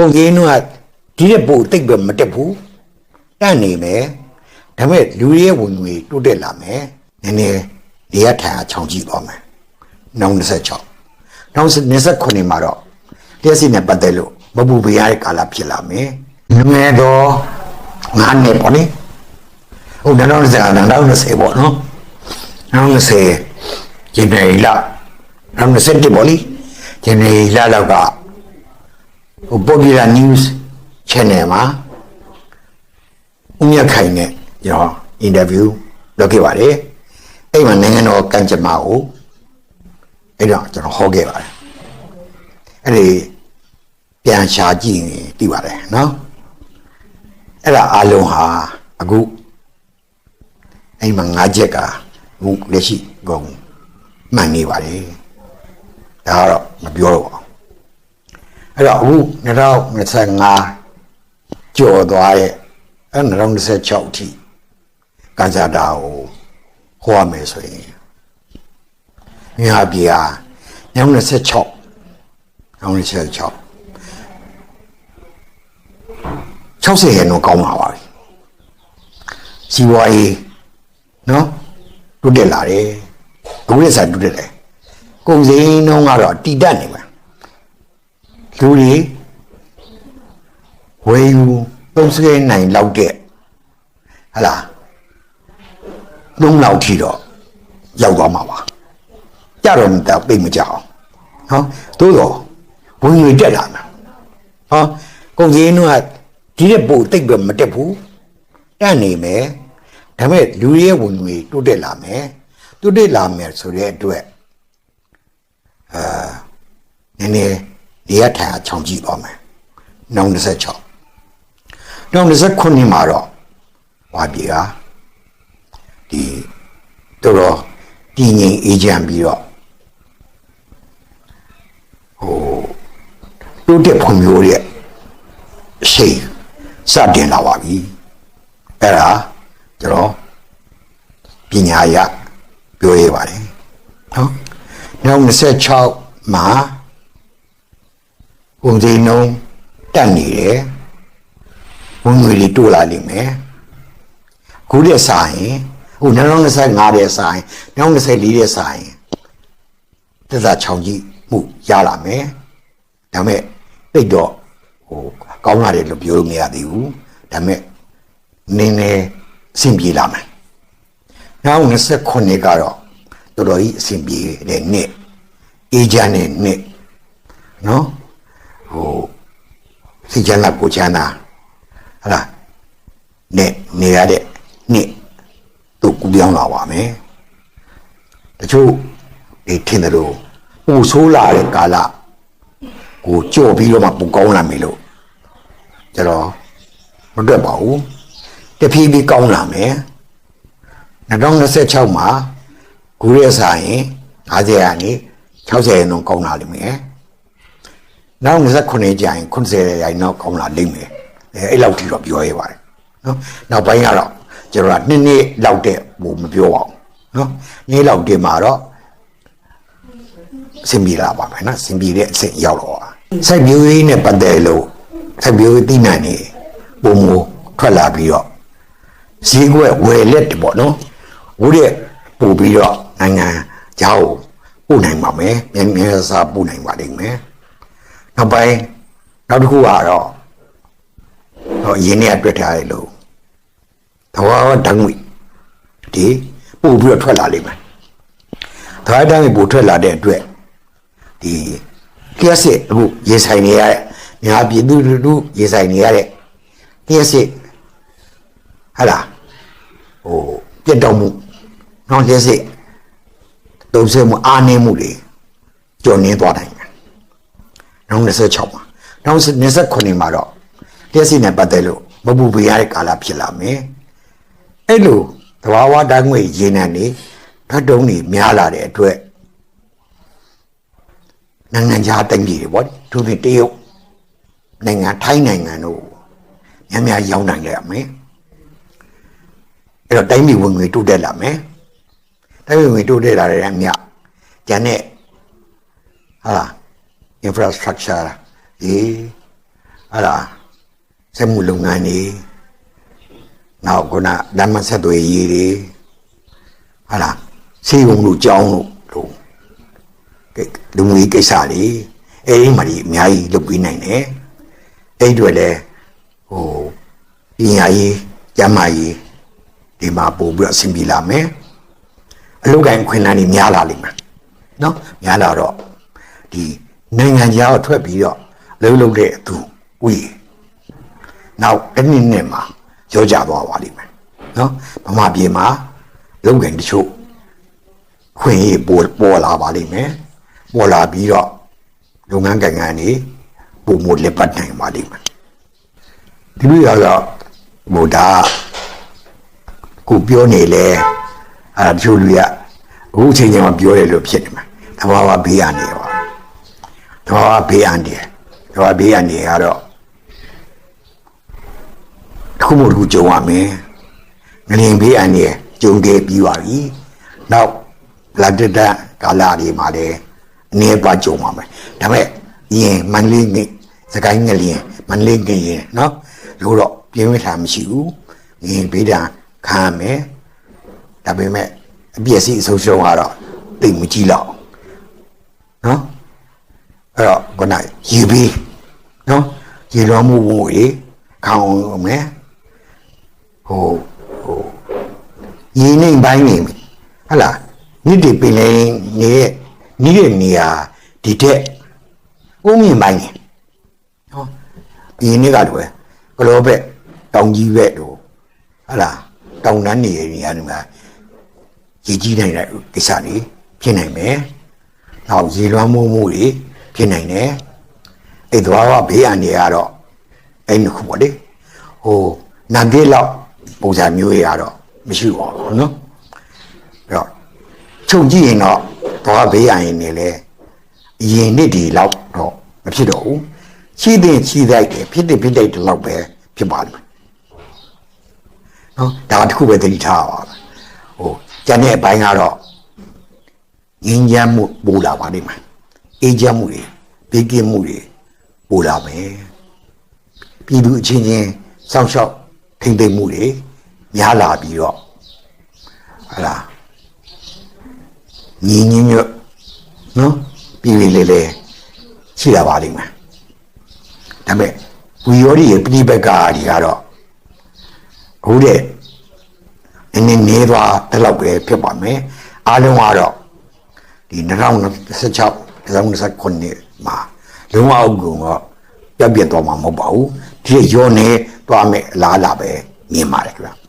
ကုန်ကြီးနှုတ်ကဒီတဲ့ပို့တိတ်ပဲမတက်ဘူးတန့်နေမယ်ဒါပေမဲ့လူတွေရဲ့ဝင်ငွေတိုးတက်လာမယ်နည်းနည်းနေရထိုင်အောင်ချောင်းကြည့်သွားမယ်နောက်26နောက်29မှာတော့လက်စီနဲ့ပတ်သက်လို့မပူပြရတဲ့ကာလဖြစ်လာမယ်ငယ်တော့ငါနေပေါ့နိဟုတ်တယ်တော့ကြာတော့20ပေါ့နော်နောက်20ဂျန်နယ်လာနောက်20ပေါ့လေဂျန်နယ်လာတော့ ကဟို popular news channel မှာဦးမြတ်ခိုင်နဲ့ကျွန်တော်အင်တာဗျူးလုပ်ခဲ့ပါတယ်အဲ့မှာနိုင်ငံတော်ကံကြမ္မာကိုအဲ့တော့ကျွန်တော်ဟောခဲ့ပါတယ်အဲ့ဒီပြန်ရှာကြည့်ရင်သိပါတယ်နော်အဲ့ဒါအလုံးဟာအခုအဲ့မှာငါးချက်ကအခုလက်ရှိကုန်မှန်နေပါတယ်ဒါကတော့မပြောတော့ပါဘူး အဲ့တော့အခု2025ကျော်သွားရဲ့အဲ့2026အထိကန်စာတာကိုဟောရမယ်ဆိုရင်မြားပြာ2026 2026 60ရတော့ကောင်းပါပါပြီစီဝါရေးနော်တွတ်တက်လာတယ်အခုရက်စားတွတ်တက်တယ်ကုန်စည်နှုန်းကတော့တည်တတ်နေမှာ လူတွေဝယ်ယူသုံးစွဲနိုင်လောက်တဲ့ဟလာသုံးလောက်ထိတော့ရောက်သွားမှာပါကြတော့မတော့ပြိတ်မကြအောင်ဟောသို့တော့ဝင်ငွေတက်လာမှာဟောကုန်စည်နှုန်းကဒီတဲ့ပို့တိတ်ပဲမတက်ဘူးတန့်နေမယ်ဒါပေမဲ့လူတွေရဲ့ဝင်ငွေတိုးတက်လာမယ်တိုးတက်လာမယ်ဆိုတဲ့အတွက်အာနည်းနည်း နေရထိုင်အောင်ချောင်းကြည့်ပါမယ်နောင်26နောင်29မှာတော့ဘာပြေကဒီတော်တော်တည်ငြိမ်အေးချမ်းပြီးတော့ဟိုတိုးတက်ဖွံ့ဖြိုးတဲ့ရှိန်စတင်လာပါပြီအဲ့ဒါကျွန်တော်ပညာရပြောရပါတယ်နော်နောက်26မှာ ဝန်ကြီးနှုံးတက်နေတယ်ဝန်ငွေတွေတိုးလာလိမ့်မယ်ခုတည်းဆိုင်ဟို2025တဲ့ဆိုင်2024တဲ့ဆိုင်သက်သာချောင်းကြီးမှုရလာမယ်ဒါပေမဲ့တိတ်တော့ဟိုကောင်းလာတယ်လို့ပြောလို့မရသေးဘူးဒါပေမဲ့နင်းနေအဆင်ပြေလာမယ်နောက်29ကတော့တော်တော်ကြီးအဆင်ပြေတဲ့နှစ်အေဂျန်နဲ့နှစ်နော် ဟိုစိတ်ချမ်းသာကိုယ်ချမ်းသာဟလာနဲ့နေရတဲ့နှစ်သူကူပြောင်းလာပါမယ်တချို့ဒီထင်တယ်လို့ပူဆိုးလာတဲ့ကာလကိုကြော့ပြီးတော့မှပူကောင်းလာမယ်လို့ကျွန်တော်မတွက်ပါဘူးတဖြည်းဖြည်းကောင်းလာမယ်2026မှာဂူရဲဆိုင်50ရာနေ60ရာနှုန်းကောင်းလာလိမ့်မယ် နောက်29ကျရင်90ရာနှုန်းကောင်းလာလိမ့်မယ်အဲအဲ့လောက်ထိတော့ပြောရပါတယ်နော်နောက်ပိုင်းကတော့ကျွန်တော်ကနှစ်နှစ်လောက်တဲ့ဘို့မပြောပါဘူးနော်နေ့လောက်တင်မှာတော့စင်ပြေလာပါမယ်နော်စင်ပြေတဲ့အဆင့်ရောက်တော့စိုက်ပျိုးရေးနဲ့ပတ်သက်လို့စိုက်ပျိုးရေးသိနိုင်နေပုံမထွက်လာပြီးတော့ဈေးကွက်ဝယ်လက်ပေါ့နော်ဝိရက်ပို့ပြီးတော့နိုင်ငံကြောက်ပို့နိုင်ပါမယ်မြန်မြန်စားပို့နိုင်ပါလိမ့်မယ် နောက်ပိုင်းနောက်တစ်ခုကတော့တော့ရင်းနဲ့တွေ့ထားရလို့သဘာဝဓာတ်ငွေဒီပို့ပြီးတော့ထွက်လာလိမ့်မယ်သဘာဝဓာတ်ငွေပို့ထွက်လာတဲ့အတွက်ဒီလျှက်စစ်အခုရေဆိုင်နေရတဲ့များပြည်သူလူထုရေဆိုင်နေရတဲ့လျှက်စစ်ဟာလားဟိုပြတ်တော့မှုနောက်လျှက်စစ်တုံးဆဲမှုအာနေမှုတွေကြော်နေသွားနိုင်တယ် နောက်26မှာနောက်29မှာတော့လျှက်စစ်နဲ့ပတ်သက်လို့မပူပြရတဲ့ကာလဖြစ်လာမယ်အဲ့လိုသဘာဝဓာတ်ငွေရေနံနေဓာတ်တုံးတွေများလာတဲ့အတွက်နိုင်ငံခြားတိုင်းပြည်တွေပေါ့သူတွေတရုတ်နိုင်ငံထိုင်းနိုင်ငံတို့များများရောင်းနိုင်ကြရမယ်အဲ့တော့တိုင်းပြည်ဝင်ငွေတိုးတက်လာမယ်တိုင်းပြည်ဝင်ငွေတိုးတက်လာတဲ့အမြကျန်တဲ့ဟာ infrastructure ဒီအဲ့ဒါစက်မှုလုပ်ငန်းတွေနောက်ခုနဓမ္မဆက်သွယ်ရေးတွေဟာလားစေုံလို့ကြောင်းလို့လို့ကဲလူမျိုးရေးကိစ္စတွေအဲ့ဒီမှာဒီအများကြီးလုပ်ပြီးနိုင်တယ်အဲ့ဒီတွေလည်းဟိုပညာရေးကျန်းမာရေးဒီမှာပို့ပြီးတော့အဆင်ပြေလာမယ်အလုပ်ကိုင်းခွင့်လန်းတွေများလာလိမ့်မယ်နော်များလာတော့ဒီ နိုင်ငံခြားကိုထွက်ပြီးတော့လှုပ်လှုပ်တဲ့သူဥယျာဉ်နောက်တစ်နှစ်နှစ်မှာကြောကြသွားပါလိမ့်မယ်နော်ဗမာပြည်မှာလုပ်ကိုင်းတချို့ခွင့်ရေးပေါ်ပေါ်လာပါလိမ့်မယ်ပေါ်လာပြီးတော့လုပ်ငန်းကိုင်ငန်းတွေပုံမလက်ပတ်နိုင်ပါလိမ့်မယ်ဒီလိုရတော့ဟိုဒါကိုပြောနေလေအဲတချို့လူကအခုအချိန်ကျမှပြောတယ်လို့ဖြစ်နေမှာတဘာဝဘေးရနေပါ တဘာဝဘေးရနေတဘာဝဘေးရနေကတော့တစ်ခုမှတစ်ခုကြုံရမယ်ငလင်ဘေးရနေကြုံခဲ့ပြီးပါပြီနောက်လာတတကာလာတွေမှာလည်းအနေပါကြုံပါမယ်ဒါပေမဲ့ရင်မန္တလေးနေစကိုင်းငလျင်မန္တလေးငလျင်နော်လို့တော့ပြင်းဝထားမရှိဘူးငင်ဘေးဒဏ်ခံရမယ်ဒါပေမဲ့အပြည့်စီအဆုံးရှုံးကတော့တိတ်မကြည့်တော့နော် အဲ့တော့ခုနရေဘေးနော်ရေလွှမ်းမှုဝင်ရေခေါင်းအောင်မယ်ဟိုဟိုရေနေပိုင်းနေပြီဟဟလားမြစ်တွေပင်လေနေတဲ့နီးတဲ့နေရာဒီတဲ့ဦးမြင့်ပိုင်းနေဟောဒီနေ့ကတည်းကကလောဘက်တောင်ကြီးဘက်တို့ဟဟလားတောင်တန်းနေရာနေရာတွေမှာရေကြီးနိုင်တဲ့ကိစ္စတွေဖြစ်နိုင်မယ်နောက်ရေလွှမ်းမှုမှုတွေ ဖြစ်နိုင်တယ်အဲ့သွားကဘေးအန္တရာယ်ကတော့အဲ့နှစ်ခုပေါ့လေဟိုနံပြေးလောက်ပုံစံမျိုးတွေကတော့မရှိပါဘူးနော်အဲ့တော့ချုပ်ကြည့်ရင်တော့သွားဘေးအန္တရာယ်နေလေရင်နစ်ဒီလောက်တော့မဖြစ်တော့ဘူးရှိတဲ့ရှိတဲ့ဖြစ်တဲ့ဖြစ်တဲ့ဒီလောက်ပဲဖြစ်ပါလိမ့်မယ်နော်ဒါတစ်ခုပဲသတိထားပါဟိုကျန်တဲ့အပိုင်းကတော့ငင်းချမ်းမှုပူလာပါလိမ့်မယ် အေးချမ်းမှုတွေဘေးကင်းမှုတွေပူလာမယ်ပြည်သူအချင်းချင်းစောင့်ရှောက်ထိမ့်သိမ့်မှုတွေများလာပြီးတော့ဟလာညီညီညွတ်နော်ပြည်ပြည်လေးလေးရှိလာပါလိမ့်မယ်ဒါပေမဲ့ဝီယောဒီရဲ့ပြိပက္ခတွေကတော့အခုတဲ့နည်းနည်းနေသွားတဲ့လောက်ပဲဖြစ်ပါမယ်အားလုံးကတော့ဒီ2016 2029မှာလုံးဝအုပ်ကတော့ပြတ်ပြတ်သွားမှာမဟုတ်ပါဘူးဒီရောနေသွားမယ်အလားအလာပဲမြင်ပါတယ်ခင်ဗျ